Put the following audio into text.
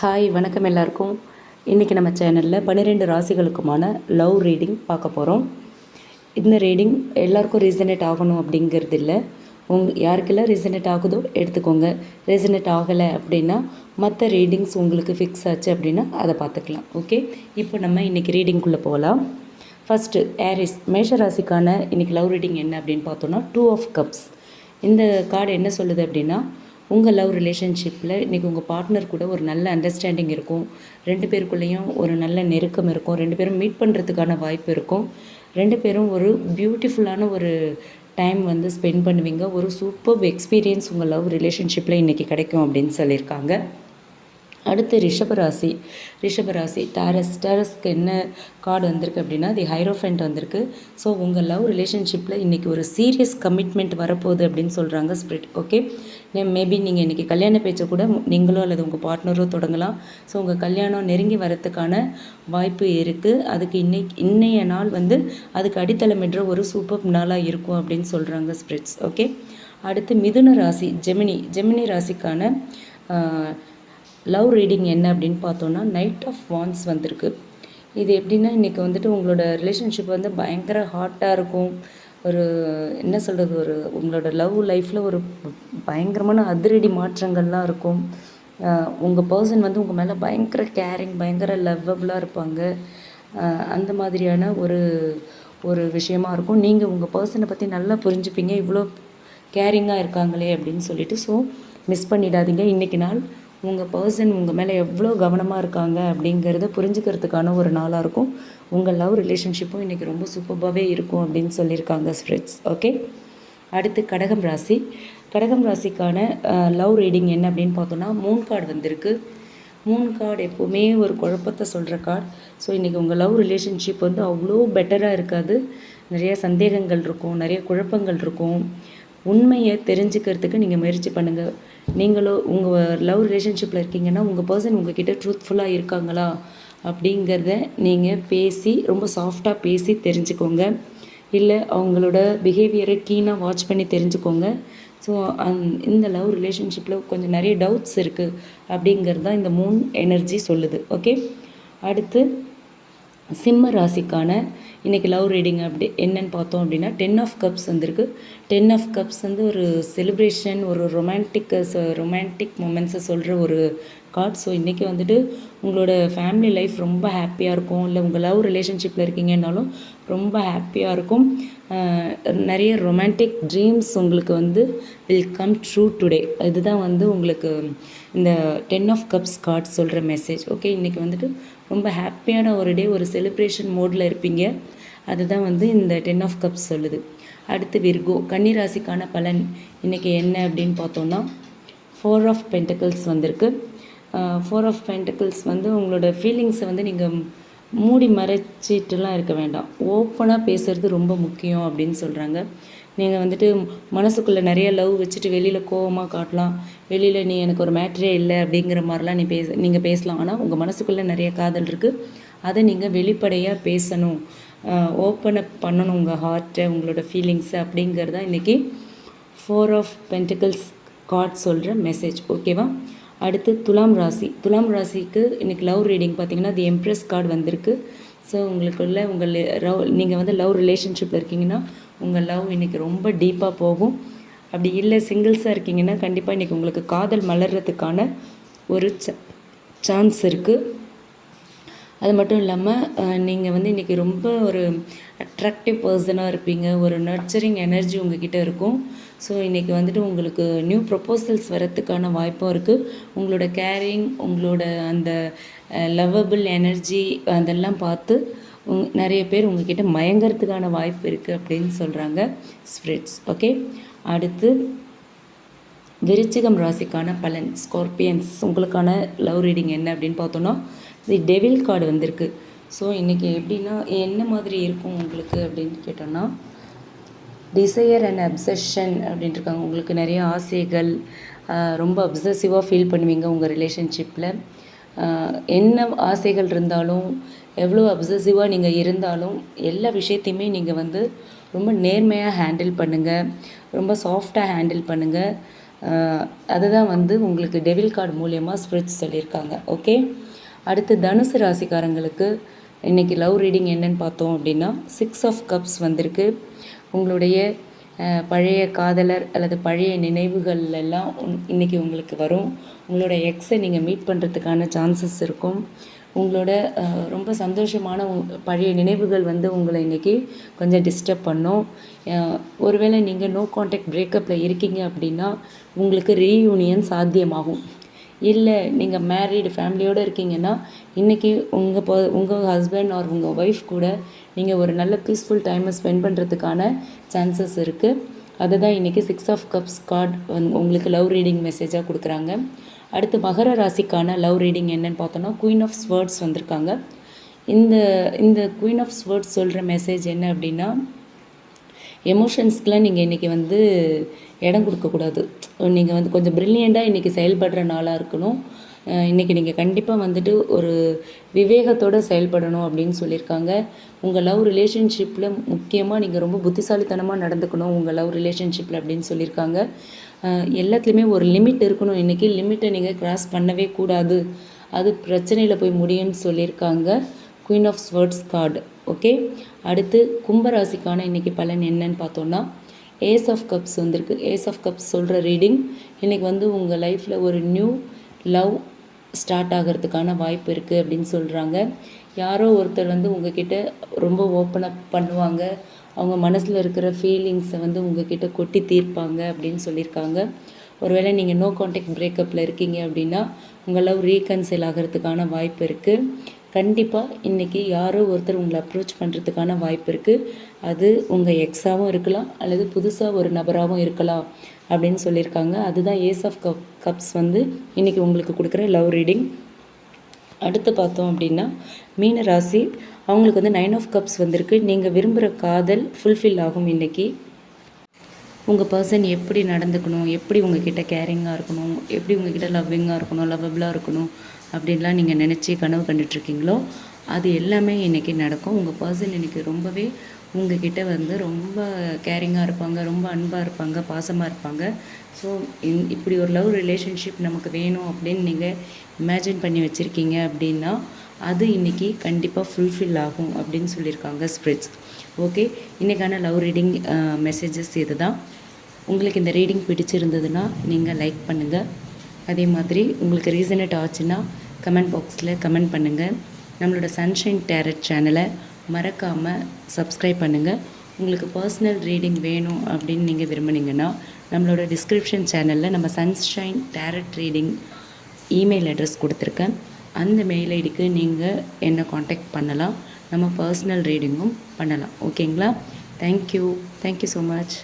Hi வணக்கம் எல்லாருக்கும். இன்றைக்கி நம்ம சேனலில் பன்னிரெண்டு ராசிகளுக்குமான லவ் ரீடிங் பார்க்க போகிறோம் இந்த ரீடிங் எல்லாருக்கும் ரீசனேட் ஆகணும் அப்படிங்கிறது இல்லை. உங் யாருக்கெல்லாம் ரீசனேட் ஆகுதோ எடுத்துக்கோங்க. ரீசனேட் ஆகலை அப்படின்னா மற்ற ரீடிங்ஸ் உங்களுக்கு ஃபிக்ஸ் ஆச்சு அப்படின்னா அதை பார்த்துக்கலாம். ஓகே? இப்போ நம்ம இன்றைக்கி ரீடிங்குள்ளே போகலாம் ஃபஸ்ட்டு ஏரிஸ் மேஷ ராசிக்கான இன்றைக்கி லவ் ரீடிங் என்ன அப்படின்னு பார்த்தோன்னா டூ ஆஃப் கப்ஸ் இந்த கார்டு என்ன சொல்லுது அப்படின்னா உங்கள் லவ் ரிலேஷன்ஷிப்பில் இன்றைக்கி உங்கள் பார்ட்னர் கூட ஒரு நல்ல அண்டர்ஸ்டாண்டிங் இருக்கும். ரெண்டு பேருக்குள்ளேயும் ஒரு நல்ல நெருக்கம் இருக்கும். ரெண்டு பேரும் மீட் பண்ணுறதுக்கான வாய்ப்பு இருக்கும். ரெண்டு பேரும் ஒரு பியூட்டிஃபுல்லான ஒரு டைம் வந்து ஸ்பெண்ட் பண்ணுவீங்க. ஒரு சூப்பர் எக்ஸ்பீரியன்ஸ் உங்கள் லவ் ரிலேஷன்ஷிப்பில் இன்றைக்கி கிடைக்கும் அப்படின்னு சொல்லியிருக்காங்க. அடுத்து ரிஷபராசி ரிஷபராசி டாரஸ் டாரஸ்க்கு என்ன கார்டு வந்திருக்கு அப்படின்னா தி ஹைரோஃபென்ட் வந்திருக்கு. ஸோ உங்கள் லவ் ரிலேஷன்ஷிப்பில் இன்றைக்கி ஒரு சீரியஸ் கமிட்மெண்ட் வரப்போகுது அப்படின்னு சொல்கிறாங்க ஸ்பிரிட் ஓகே மேபி நீங்கள் இன்றைக்கி கல்யாண பேச்சை கூட நீங்களோ அல்லது உங்கள் பார்ட்னரோ தொடங்கலாம். ஸோ உங்கள் கல்யாணம் நெருங்கி வரத்துக்கான வாய்ப்பு இருக்குது அதுக்கு இன்னைக்கு இன்னைய நாள் வந்து அதுக்கு அடித்தளமிடுற ஒரு சூப்பர் நாளாக இருக்கும் அப்படின்னு சொல்கிறாங்க ஸ்பிரிட்ஸ் ஓகே அடுத்து மிதுன ராசி ஜெமினி ஜெமினி ராசிக்கான லவ் ரீடிங் என்ன அப்படின்னு பார்த்தோன்னா நைட் ஆஃப் வான்ஸ் வந்திருக்கு. இது எப்படின்னா இன்றைக்கி வந்துட்டு உங்களோட ரிலேஷன்ஷிப் வந்து பயங்கர ஹாட்டாக இருக்கும். ஒரு என்ன சொல்கிறது ஒரு உங்களோட லவ் லைஃப்பில் ஒரு பயங்கரமான அதிரடி மாற்றங்கள்லாம் இருக்கும். உங்கள் பர்சன் வந்து உங்கள் மேலே பயங்கர கேரிங் பயங்கர லவ்வபுளாக இருப்பாங்க. அந்த மாதிரியான ஒரு ஒரு விஷயமா இருக்கும். நீங்கள் உங்கள் பர்சனை பற்றி நல்லா புரிஞ்சுப்பீங்க. இவ்வளோ கேரிங்காக இருக்காங்களே அப்படின்னு சொல்லிட்டு ஸோ மிஸ் பண்ணிடாதீங்க. இன்றைக்கி நாள் உங்கள் பர்சன் உங்கள் மேலே எவ்வளோ கவனமாக இருக்காங்க அப்படிங்கிறத புரிஞ்சுக்கிறதுக்கான ஒரு நாளாக இருக்கும். உங்கள் லவ் ரிலேஷன்ஷிப்பும் இன்றைக்கி ரொம்ப சூப்பராகவே இருக்கும் அப்படின்னு சொல்லியிருக்காங்க ஸ்ப்ரெட்ஸ் ஓகே அடுத்து கடகம் ராசி. கடகம் ராசிக்கான லவ் ரீடிங் என்ன அப்படின்னு பார்த்தோன்னா மூன் கார்டு வந்திருக்கு. மூன் கார்டு எப்போவுமே ஒரு குழப்பத்தை சொல்கிற கார்டு ஸோ இன்றைக்கி உங்கள் லவ் ரிலேஷன்ஷிப் வந்து அவ்வளோ பெட்டராக இருக்காது. நிறைய சந்தேகங்கள் இருக்கும் நிறைய குழப்பங்கள் இருக்கும். உண்மையை தெரிஞ்சுக்கிறதுக்கு நீங்கள் முயற்சி பண்ணுங்கள் நீங்களோ உங்கள் லவ் ரிலேஷன்ஷிப்பில் இருக்கீங்கன்னா உங்கள் பர்சன் உங்ககிட்ட ட்ரூத்ஃபுல்லாக இருக்காங்களா? அப்படிங்கிறத நீங்கள் பேசி ரொம்ப சாஃப்டாக பேசி தெரிஞ்சுக்கோங்க. இல்லை அவங்களோட பிஹேவியரை கீனாக வாட்ச் பண்ணி தெரிஞ்சுக்கோங்க. ஸோ அந் இந்த லவ் ரிலேஷன்ஷிப்பில் கொஞ்சம் நிறைய டவுட்ஸ் இருக்குது அப்படிங்கிறது தான் இந்த மூன் எனர்ஜி சொல்லுது. ஓகே அடுத்து சிம்ம ராசிக்கான இன்றைக்கி லவ் ரீடிங் அப்படி என்னன்னு பார்த்தோம் அப்படின்னா டென் ஆஃப் கப்ஸ் வந்திருக்கு. டென் ஆஃப் கப்ஸ் வந்து ஒரு செலிப்ரேஷன் ஒரு ரொமான்டிக் ரொமான்டிக் மூமெண்ட்ஸை சொல்கிற ஒரு கார்ட் ஸோ இன்றைக்கி வந்துட்டு உங்களோட ஃபேமிலி லைஃப் ரொம்ப ஹாப்பியாக இருக்கும். இல்லை உங்கள் லவ் ரிலேஷன்ஷிப்பில் இருக்கீங்கன்னாலும் ரொம்ப ஹாப்பியாக இருக்கும். நிறைய ரொமான்டிக் ட்ரீம்ஸ் உங்களுக்கு வந்து வில் கம் ட்ரூ டுடே இதுதான் வந்து உங்களுக்கு இந்த டென் ஆஃப் கப்ஸ் கார்ட் சொல்கிற மெசேஜ் ஓகே இன்றைக்கி வந்துட்டு ரொம்ப ஹாப்பியான ஒரு டே ஒரு செலிப்ரேஷன் மோடில் இருப்பீங்க. அதுதான் வந்து இந்த டென் ஆஃப் கப்ஸ் சொல்லுது. அடுத்து விர்கோ கன்னிராசிக்கான பலன் இன்றைக்கி என்ன அப்படின்னு பார்த்தோன்னா ஃபோர் ஆஃப் பென்டக்கிள்ஸ் வந்திருக்கு. ஃபோர் ஆஃப் பென்டக்கிள்ஸ் வந்து உங்களோட ஃபீலிங்ஸை வந்து நீங்கள் மூடி மறைச்சிட்டுலாம் இருக்க வேண்டாம். ஓப்பனாக பேசுகிறது ரொம்ப முக்கியம் அப்படின்னு சொல்கிறாங்க நீங்கள் வந்துட்டு மனசுக்குள்ளே நிறைய லவ் வச்சுட்டு வெளியில் கோவமாக காட்டலாம். வெளியில் நீ எனக்கு ஒரு மேட்ரே இல்லை அப்படிங்கிற மாதிரிலாம் நீ பேச நீங்கள் பேசலாம். ஆனால் உங்கள் மனசுக்குள்ளே நிறைய காதல் இருக்குது அதை நீங்கள் வெளிப்படையாக பேசணும். ஓப்பன் அப் பண்ணணும் உங்கள் ஹார்ட்டை உங்களோட ஃபீலிங்ஸை அப்படிங்கிறது தான் இன்றைக்கி ஃபோர் ஆஃப் பென்டிக்கல்ஸ் கார்ட் சொல்கிற மெசேஜ் ஓகேவா அடுத்து துலாம் ராசி. துலாம் ராசிக்கு இன்றைக்கி லவ் ரீடிங் பார்த்தீங்கன்னா தி எம்ப்ரெஸ் கார்டு வந்திருக்கு. ஸோ உங்களுக்குள்ள உங்கள் லவ் நீங்கள் வந்து லவ் ரிலேஷன்ஷிப்பில் இருக்கீங்கன்னா உங்கள் லவ் இன்றைக்கி ரொம்ப டீப்பாக போகும். அப்படி இல்லை சிங்கிள்ஸாக இருக்கீங்கன்னா கண்டிப்பாக இன்றைக்கி உங்களுக்கு காதல் மலர்றதுக்கான ஒரு சான்ஸ் இருக்குது அது மட்டும் இல்லாமல் நீங்கள் வந்து இன்றைக்கி ரொம்ப ஒரு அட்ராக்டிவ் பர்சனாக இருப்பீங்க. ஒரு நர்ச்சரிங் எனர்ஜி உங்ககிட்ட இருக்கும். ஸோ இன்றைக்கி வந்துட்டு உங்களுக்கு நியூ ப்ரொப்போசல்ஸ் வரத்துக்கான வாய்ப்பும் இருக்குது உங்களோட கேரிங் உங்களோட அந்த லவ்வபிள் எனர்ஜி அதெல்லாம் பார்த்து உங் நிறைய பேர் உங்ககிட்ட மயங்கிறதுக்கான வாய்ப்பு இருக்குது அப்படின்னு சொல்கிறாங்க ஸ்ப்ரிட்ஸ் ஓகே அடுத்து விருச்சிகம் ராசிக்கான பலன். ஸ்கார்பியன்ஸ் உங்களுக்கான லவ் ரீடிங் என்ன அப்படின்னு பார்த்தோன்னா தி டெவில் கார்டு வந்திருக்கு. ஸோ இன்றைக்கி எப்படின்னா என்ன மாதிரி இருக்கும் உங்களுக்கு அப்படின்னு கேட்டோன்னா டிசையர் அண்ட் அப்சஷன் அப்படின்ட்டு இருக்காங்க. உங்களுக்கு நிறைய ஆசைகள் ரொம்ப அப்சசிவாக ஃபீல் பண்ணுவீங்க உங்கள் ரிலேஷன்ஷிப்பில் என்ன ஆசைகள் இருந்தாலும் எவ்வளோ அப்சசிவாக நீங்கள் இருந்தாலும் எல்லா விஷயத்தையுமே நீங்கள் வந்து ரொம்ப நேர்மையாக ஹேண்டில் பண்ணுங்கள் ரொம்ப சாஃப்டாக ஹேண்டில் பண்ணுங்கள் அதுதான் வந்து உங்களுக்கு டெவில் கார்டு மூலியமாக ஸ்பிரிட்ஸ் சொல்லியிருக்காங்க. ஓகே அடுத்து தனுசு ராசிக்காரங்களுக்கு இன்றைக்கி லவ் ரீடிங் என்னன்னு பார்த்தோம் அப்படின்னா சிக்ஸ் ஆஃப் கப்ஸ் வந்திருக்கு. உங்களுடைய பழைய காதலர் அல்லது பழைய நினைவுகள் எல்லாம் உன்- உங்களுக்கு வரும். உங்களோட எக்ஸை நீங்கள் மீட் பண்ணுறதுக்கான சான்சஸ் இருக்கும். உங்களோட ரொம்ப சந்தோஷமான உங்- பழைய நினைவுகள் வந்து உங்களை இன்றைக்கி கொஞ்சம் டிஸ்டர்ப் பண்ணும். ஒருவேளை நீங்கள் நோ கான்டாக்ட் பிரேக்கப்பில் இருக்கீங்க அப்படின்னா உங்களுக்கு ரீயூனியன் சாத்தியமாகும். இல்லை நீங்கள் மேரீடு ஃபேமிலியோடு இருக்கீங்கன்னா இன்றைக்கி உங்கள் ப உங்கள் ஹஸ்பண்ட் ஆர் உங்கள் ஒய்ஃப் கூட நீங்கள் ஒரு நல்ல பீஸ்ஃபுல் டைமை ஸ்பெண்ட் பண்ணுறதுக்கான சான்சஸ் இருக்குது அதுதான் இன்றைக்கி சிக்ஸ் ஆஃப் கப்ஸ் கார்டு உங்களுக்கு லவ் ரீடிங் மெசேஜாக கொடுக்குறாங்க. அடுத்து மகர ராசிக்கான லவ் ரீடிங் என்னன்னு பார்த்தோன்னா குயின் ஆஃப் ஸ்வேர்ட்ஸ் வந்திருக்காங்க. இந்த இந்த குயின் ஆஃப் ஸ்வேர்ட்ஸ் சொல்கிற மெசேஜ் என்ன அப்படின்னா எமோஷன்ஸ்க்கெலாம் நீங்கள் இன்றைக்கி வந்து இடம் கொடுக்கக்கூடாது. நீங்கள் வந்து கொஞ்சம் ப்ரில்லியண்ட்டாக இன்றைக்கி செயல்படுற நாளாக இருக்கணும். இன்றைக்கி இன்னைக்கு நீங்கள் கண்டிப்பாக வந்துட்டு ஒரு விவேகத்தோடு செயல்படணும் அப்படின்னு சொல்லியிருக்காங்க. உங்கள் லவ் ரிலேஷன்ஷிப்பில் முக்கியமாக நீங்கள் ரொம்ப புத்திசாலித்தனமாக நடந்துக்கணும் உங்கள் லவ் ரிலேஷன்ஷிப்பில் அப்படின்னு சொல்லியிருக்காங்க. எல்லாத்துலேயுமே ஒரு லிமிட் இருக்கணும். இன்றைக்கி லிமிட்டை நீங்கள் கிராஸ் பண்ணவே கூடாது. அது பிரச்சனையில் போய் முடியும்னு சொல்லியிருக்காங்க. Queen of swords card okay அடுத்து கும்பராசிக்கான இன்றைக்கி பலன் என்னன்னு பார்த்தோன்னா ஏஸ் ஆஃப் கப்ஸ் வந்திருக்கு. ஏஸ் ஆஃப் கப்ஸ் சொல்கிற ரீடிங் இன்றைக்கி வந்து உங்கள் லைஃப்பில் ஒரு நியூ லவ் ஸ்டார்ட் ஆகிறதுக்கான வாய்ப்பு இருக்குது அப்படின்னு சொல்கிறாங்க யாரோ ஒருத்தர் வந்து உங்ககிட்ட ரொம்ப ஓப்பன் அப் பண்ணுவாங்க. அவங்க மனசில் இருக்கிற ஃபீலிங்ஸை வந்து உங்ககிட்ட கொட்டி தீர்ப்பாங்க அப்படின்னு சொல்லியிருக்காங்க. ஒருவேளை நீங்கள் நோ கான்டாக்ட் பிரேக்கப்பில் இருக்கீங்க அப்படின்னா உங்கள் லவ் ரீகன்சைல் ஆகிறதுக்கான வாய்ப்பு இருக்குது கண்டிப்பாக இன்றைக்கி யாரோ ஒருத்தர் உங்களை அப்ரோச் பண்ணுறதுக்கான வாய்ப்பு இருக்குது அது உங்கள் எக்ஸாகவும் இருக்கலாம் அல்லது புதுசாக ஒரு நபராகவும் இருக்கலாம். அப்படின்னு சொல்லியிருக்காங்க. அதுதான் ஏஸ் ஆஃப் கப் கப்ஸ் வந்து இன்றைக்கி உங்களுக்கு கொடுக்குற லவ் ரீடிங் அடுத்து பார்த்தோம் அப்படின்னா மீன ராசி அவங்களுக்கு வந்து நைன் ஆஃப் கப்ஸ் வந்திருக்கு. நீங்கள் விரும்புகிற காதல் ஃபுல்ஃபில் ஆகும் இன்றைக்கி உங்கள் பர்சன் எப்படி நடந்துக்கணும் எப்படி உங்ககிட்ட கேரிங்காக இருக்கணும் எப்படி உங்ககிட்ட லவ்விங்காக இருக்கணும் லவ்வபிளாக இருக்கணும் அப்படின்லாம் நீங்கள் நினச்சி கனவு கண்டுட்ருக்கீங்களோ அது எல்லாமே இன்றைக்கி நடக்கும். உங்கள் பர்சன் இன்றைக்கி ரொம்பவே உங்ககிட்ட வந்து ரொம்ப கேரிங்காக இருப்பாங்க ரொம்ப அன்பாக இருப்பாங்க பாசமாக இருப்பாங்க. ஸோ இப்படி ஒரு லவ் ரிலேஷன்ஷிப் நமக்கு வேணும் அப்படின்னு நீங்கள் இமேஜின் பண்ணி வச்சுருக்கீங்க அப்படின்னா அது இன்றைக்கி கண்டிப்பாக ஃபுல்ஃபில் ஆகும் அப்படின்னு சொல்லியிருக்காங்க ஸ்பிரிட்ஸ் ஓகே இன்றைக்கான லவ் ரீடிங் மெசேஜஸ் இது தான் உங்களுக்கு இந்த ரீடிங் பிடிச்சிருந்ததுன்னா நீங்கள் லைக் பண்ணுங்கள் அதே மாதிரி உங்களுக்கு ரீசனட் ஆச்சுன்னா கமெண்ட் பாக்ஸில் கமெண்ட் பண்ணுங்கள் நம்மளோட சன்ஷைன் டேரட் சேனலை மறக்காமல் சப்ஸ்கிரைப் பண்ணுங்கள் உங்களுக்கு பர்சனல் ரீடிங் வேணும் அப்படின்னு நீங்கள் விரும்புனீங்கன்னா நம்மளோட டிஸ்கிரிப்ஷன் சேனலில் நம்ம sunshine tarot reading email address கொடுத்துருக்கேன். அந்த மெயில் ஐடிக்கு நீங்கள் என்னை காண்டாக்ட் பண்ணலாம் நம்ம பர்சனல் ரீடிங்கும் பண்ணலாம். ஓகேங்களா தேங்க்யூ தேங்க்யூ ஸோ மச்